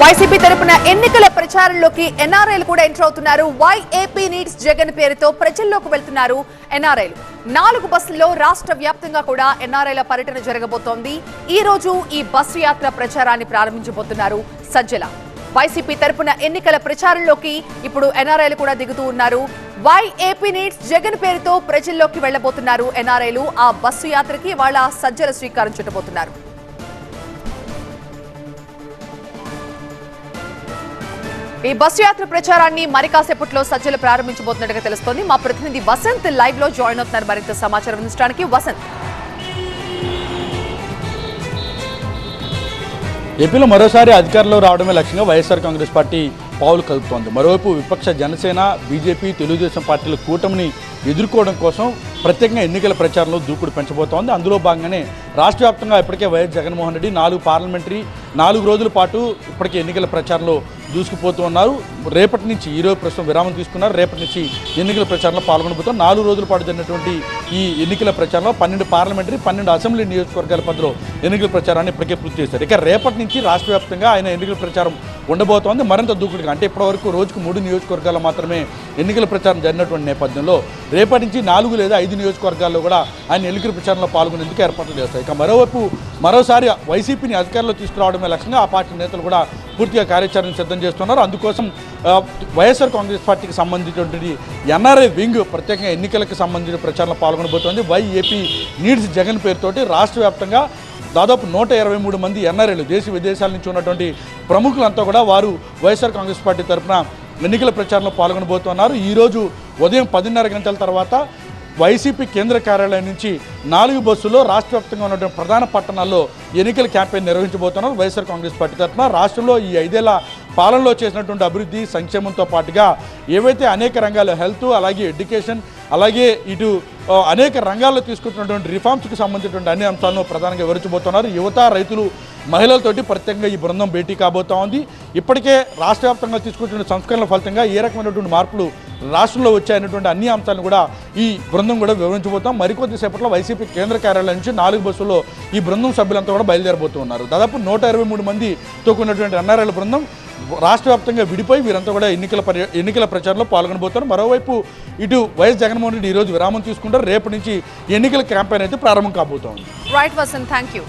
YCP తరపున ఎన్నికల ప్రచారంలోకి ఎన్ఆర్ఐలు కూడా ఎంటర్ అవుతున్నారు. వైఏపీ నీడ్స్ జగన్ పేరుతో ప్రజల్లోకి వెళ్తున్నారు ఎన్ఆర్ఐలు. నాలుగు బస్సుల్లో రాష్ట్ర వ్యాప్తంగా కూడా ఎన్ఆర్ఐల పర్యటన జరగబోతోంది. ఈ రోజు ఈ బస్సు యాత్ర ప్రచారాన్ని ప్రారంభించబోతున్నారు సజ్జల వైసీపీ తరపున ఎన్నికల ప్రచారంలోకి ఇప్పుడు ఎన్ఆర్ఐలు కూడా దిగుతూ ఉన్నారు. వైఏపీ నీడ్స్ జగన్ పేరుతో ప్రజల్లోకి వెళ్ళబోతున్నారు ఎన్ఆర్ఐలు. ఆ బస్సు యాత్రకి వాళ్ళ సజ్జల స్వీకారం చుట్టబోతున్నారు. ఈ బస్సు యాత్ర ప్రచారాన్ని మరికాసేపట్లో సజ్జలు ప్రారంభించబోతున్నట్టుగా తెలుస్తోంది. మా ప్రతినిధి వసంత్ లైవ్లో జాయిన్ అవుతున్నారు. మరింత సమాచారం అందించడానికి వసంత్. ఏపీలో మరోసారి అధికారంలో రావడమే లక్ష్యంగా వైఎస్ఆర్ కాంగ్రెస్ పార్టీ పావులు కలుపుతోంది మరోవైపు విపక్ష జనసేన బీజేపీ తెలుగుదేశం పార్టీల కూటమిని ఎదుర్కోవడం కోసం ప్రత్యేకంగా ఎన్నికల ప్రచారంలో దూకుడు పెంచబోతోంది. అందులో భాగంగానే రాష్ట్ర వ్యాప్తంగా ఇప్పటికే వైఎస్ జగన్మోహన్ రెడ్డి నాలుగు పార్లమెంటరీ నాలుగు రోజుల పాటు ఇప్పటికే ఎన్నికల ప్రచారంలో దూసుకుపోతూ ఉన్నారు రేపటి నుంచి ఈరోజు ప్రస్తుతం విరామం తీసుకున్నారు. రేపటి నుంచి ఎన్నికల ప్రచారంలో పాల్గొనబోతున్నారు. నాలుగు రోజుల పాటు జరిగినటువంటి ఈ ఎన్నికల ప్రచారంలో పన్నెండు పార్లమెంటరీ పన్నెండు అసెంబ్లీ నియోజకవర్గాల పరిధిలో ఎన్నికల ప్రచారాన్ని ఇప్పటికే పూర్తి చేశారు. ఇక రేపటి నుంచి రాష్ట్ర వ్యాప్తంగా ఆయన ఎన్నికల ప్రచారం ఉండబోతోంది. మరింత దూకుడుగా అంటే ఇప్పటివరకు రోజుకు మూడు నియోజకవర్గాల్లో మాత్రమే ఎన్నికల ప్రచారం జరిగినటువంటి నేపథ్యంలో రేపటి నుంచి నాలుగు లేదా ఐదు నియోజకవర్గాల్లో కూడా ఆయన ఎన్నికల ప్రచారంలో పాల్గొనేందుకు ఏర్పాట్లు చేస్తాయి. ఇక మరోవైపు మరోసారి వైసీపీని అధికారంలో తీసుకురావడమే లక్ష్యంగా ఆ పార్టీ నేతలు కూడా పూర్తిగా కార్యాచరణ సిద్ధం చేస్తున్నారు. అందుకోసం వైఎస్ఆర్ కాంగ్రెస్ పార్టీకి సంబంధించినటువంటి ఎన్ఆర్ఐ వింగ్ ప్రత్యేకంగా ఎన్నికలకు సంబంధించిన ప్రచారంలో పాల్గొనబోతోంది. వైఏపీ నీడ్స్ జగన్ పేరుతోటి రాష్ట్ర వ్యాప్తంగా దాదాపు నూట ఇరవై మూడు మంది ఎన్ఆర్ఐలు దేశ విదేశాల నుంచి ఉన్నటువంటి ప్రముఖులంతా కూడా వారు వైఎస్ఆర్ కాంగ్రెస్ పార్టీ తరఫున ఎన్నికల ప్రచారంలో పాల్గొనబోతున్నారు. ఈరోజు ఉదయం పదిన్నర గంటల తర్వాత వైసీపీ కేంద్ర కార్యాలయం నుంచి నాలుగు బస్సుల్లో రాష్ట్ర వ్యాప్తంగా ఉన్నటువంటి ప్రధాన పట్టణాల్లో ఎన్నికల క్యాంపెయిన్ నిర్వహించబోతున్నారు వైఎస్ఆర్ కాంగ్రెస్ పార్టీ తరఫున రాష్ట్రంలో ఈ ఐదేళ్ళ పాలనలో చేసినటువంటి అభివృద్ధి సంక్షేమంతో పాటుగా ఏవైతే అనేక రంగాలు హెల్త్ అలాగే ఎడ్యుకేషన్ అలాగే ఇటు అనేక రంగాల్లో తీసుకుంటున్నటువంటి రిఫార్మ్స్కి సంబంధించినటువంటి అన్ని అంశాలను ప్రధానంగా వివరించబోతున్నారు. యువత రైతులు మహిళలతోటి ప్రత్యేకంగా ఈ బృందం భేటీ కాబోతా ఉంది. ఇప్పటికే రాష్ట్ర వ్యాప్తంగా తీసుకుంటున్న సంస్కరణల ఫలితంగా ఏ రకమైనటువంటి మార్పులు రాష్ట్రంలో వచ్చాయనేటువంటి అన్ని అంశాలను కూడా ఈ బృందం కూడా వివరించబోతాం. మరికొద్ది సేపట్లో వైసీపీ కేంద్ర కార్యాలయం నుంచి నాలుగు బస్సుల్లో ఈ బృందం సభ్యులంతా కూడా బయలుదేరబోతున్నారు. దాదాపు నూట ఇరవై మూడు మందితో కూడినటువంటి ఎన్ఆర్ఎల్ బృందం. రాష్ట్ర వ్యాప్తంగా విడిపోయి వీరంతా కూడా ఎన్నికల పర్య ఎన్నికల ప్రచారంలో పాల్గొనబోతున్నారు. మరోవైపు ఇటు వైఎస్ జగన్మోహన్ రెడ్డి ఈరోజు విరామం తీసుకుంటారు. రేపు నుంచి ఎన్నికల క్యాంపెయిన్ అయితే ప్రారంభం కాబోతోంది. Right Vasant thank you